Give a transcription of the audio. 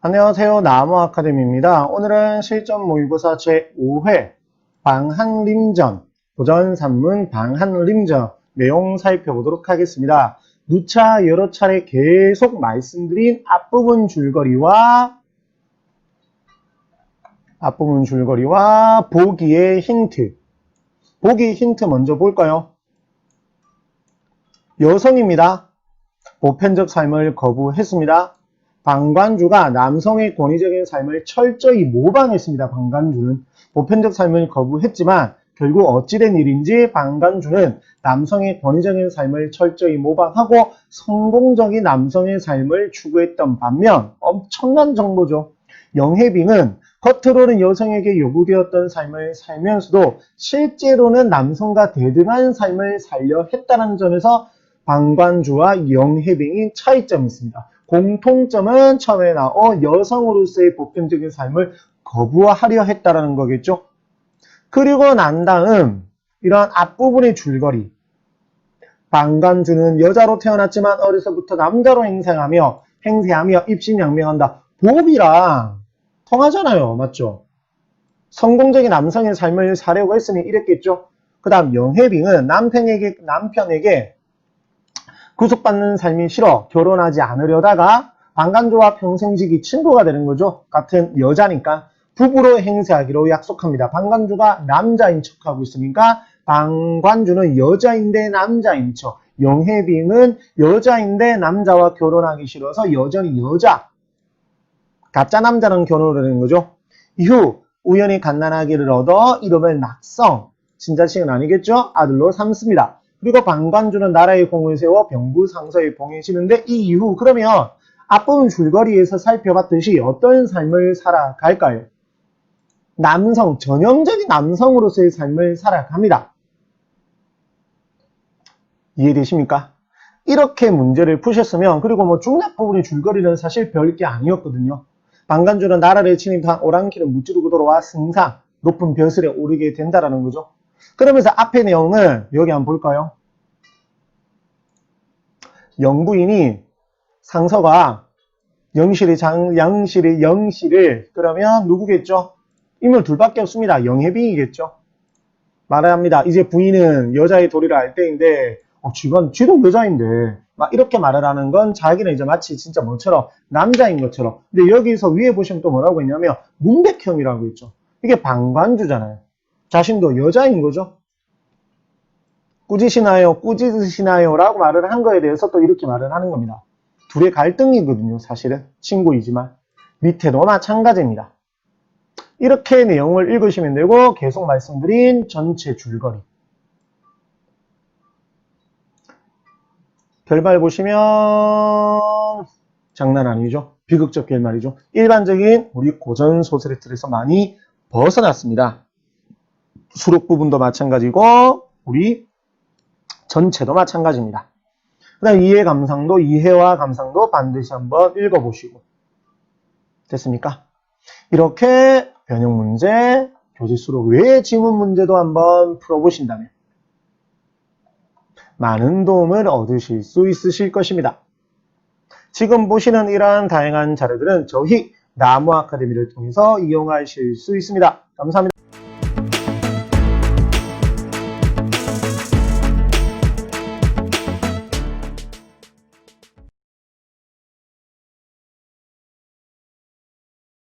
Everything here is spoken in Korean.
안녕하세요. 나무 아카데미입니다. 오늘은 실전 모의고사 제5회 방한림전 도전 산문 방한림전 내용 살펴보도록 하겠습니다. 누차 여러 차례 계속 말씀드린 앞부분 줄거리와 앞부분 줄거리와 보기의 힌트 보기 힌트 먼저 볼까요? 여성입니다. 보편적 삶을 거부했습니다. 방관주가 남성의 권위적인 삶을 철저히 모방했습니다. 방관주는 보편적 삶을 거부했지만 결국 어찌된 일인지 방관주는 남성의 권위적인 삶을 철저히 모방하고 성공적인 남성의 삶을 추구했던 반면 엄청난 정보죠. 영해빙은 겉으로는 여성에게 요구되었던 삶을 살면서도 실제로는 남성과 대등한 삶을 살려 했다는 점에서 방관주와 영해빙이 차이점이 있습니다. 공통점은 처음에 나온 여성으로서의 보편적인 삶을 거부하려 했다라는 거겠죠. 그리고 난 다음 이러한 앞부분의 줄거리 방관주는 여자로 태어났지만 어려서부터 남자로 행세하며 행세하며 입신양명한다. 보비랑 통하잖아요. 맞죠? 성공적인 남성의 삶을 사려고 했으니 이랬겠죠. 그 다음 영혜빙은 남편에게 남편에게 구속받는 삶이 싫어 결혼하지 않으려다가 방관조와 평생지기 친구가 되는 거죠. 같은 여자니까 부부로 행세하기로 약속합니다. 방관주가 남자인 척하고 있으니까 방관주는 여자인데 남자인 척. 영혜빙은 여자인데 남자와 결혼하기 싫어서 여전히 여자. 가짜 남자랑 결혼을 하는 거죠. 이후 우연히 갓난아기를 얻어 이름을 낙성. 진자칭은 아니겠죠? 아들로 삼습니다. 그리고 방관주는 나라의 공을 세워 병부 상서에 봉해지는데 이 이후 그러면 앞부분 줄거리에서 살펴봤듯이 어떤 삶을 살아갈까요? 남성, 전형적인 남성으로서의 삶을 살아갑니다. 이해되십니까? 이렇게 문제를 푸셨으면 그리고 뭐 중략 부분의 줄거리는 사실 별게 아니었거든요. 방관주는 나라를 침입한 오랑캐를 무찌르고 돌아와 승상, 높은 벼슬에 오르게 된다라는 거죠. 그러면서 앞의 내용을 여기 한번 볼까요? 영부인이 상서가 영실이 장, 양실이 영실을 그러면 누구겠죠? 인물 둘밖에 없습니다. 영혜빙이겠죠. 말을 합니다. 이제 부인은 여자의 도리를 알 때인데 어, 쥐건 쥐도 여자인데 막 이렇게 말을 하는 건 자기는 이제 마치 진짜 뭐처럼 남자인 것처럼 근데 여기서 위에 보시면 또 뭐라고 했냐면 문백형이라고 있죠. 이게 방관주잖아요. 자신도 여자인 거죠. 꾸짖으시나요? 꾸짖으시나요? 라고 말을 한 거에 대해서 또 이렇게 말을 하는 겁니다. 둘의 갈등이거든요. 사실은 친구이지만 밑에도 마찬가지입니다. 이렇게 내용을 읽으시면 되고 계속 말씀드린 전체 줄거리 결말 보시면 장난 아니죠. 비극적 결말이죠. 일반적인 우리 고전 소설의 틀에서 많이 벗어났습니다. 수록 부분도 마찬가지고 우리 전체도 마찬가지입니다. 그 다음 이해 감상도 이해와 감상도 반드시 한번 읽어보시고 됐습니까? 이렇게 변형 문제, 교재 수록 외의 지문 문제도 한번 풀어보신다면 많은 도움을 얻으실 수 있으실 것입니다. 지금 보시는 이러한 다양한 자료들은 저희 나무 아카데미를 통해서 이용하실 수 있습니다. 감사합니다.